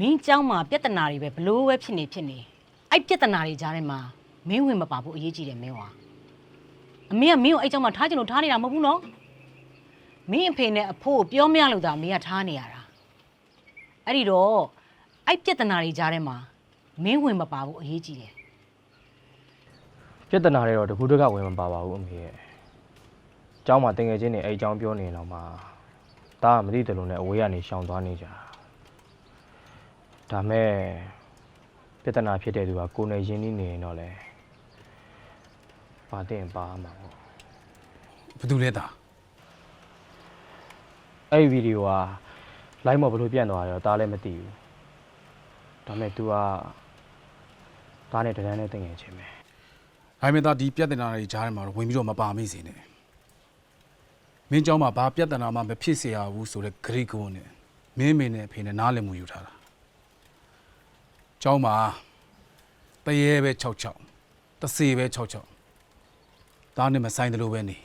မင်းเจ้าမှာပြဿနာတွေပဲဘလို့ပဲဖြစ်နေဖြစ်နေအဲ့ပြဿနာတွေကြားထဲမှာမင်းဝင်မပါဘူးအရေးကြီးတယ်မင်းဟာအမေကမင်းကိုအဲ့เจ้าမှာထားချင်လို့ထားနေတာမဟုတ်ဘူးနော်မင်းအဖေနဲ့အဖိုးကိုပြောမရလို့သာမင်းကထားနေရတာအဲ့ဒီတော့အဲ့ပြဿနာတွေကြားထဲမှာမင်းဝင်မပါဘူးအရေးကြီးတယ် ပြဿနာတွေတော့တခုတည်းကဝင်မပါပါဘူးအမေရဲ့အเจ้าမှာတင်ငယ်ချင်းနေအဲ့အကြောင်းပြောနေတော့မှဒါကမသိတယ်လို့နဲ့အဝေးကနေရှောင်သွားနေကြတာ ဒါမဲ့ပြဿနာဖြစ်တဲ့သူကကိုယ်နဲ့ရင်းနှီးနေရင်တော့လေပါတဲ့ပါမှာပေါ့ ဘာတူလဲတာ အဲ့ဒီဗီဒီယိုက live မှာဘယ်လိုပြန့်သွားတယ်တော့ဒါလည်းမသိဘူးဒါမဲ့ तू ကဒါနဲ့တန်းနဲ့တင်ငယ်ချင်းပဲ ဒါပေမဲ့သားဒီပြဿနာတွေကြားထဲမှာတော့ဝင်ပြီးတော့မပါမိစေနဲ့မင်းเจ้าမှာဘာပြဿနာမှမဖြစ်เสียရဘူးဆိုတဲ့ဂရိကုန်းနဲ့မင်းမင်းနဲ့အဖေနဲ့နားလည်မှုယူထားတာ เจ้าမှာတရေပဲ66တစေပဲ66ဒါနဲ့မဆိုင်တယ်လို့ပဲနေ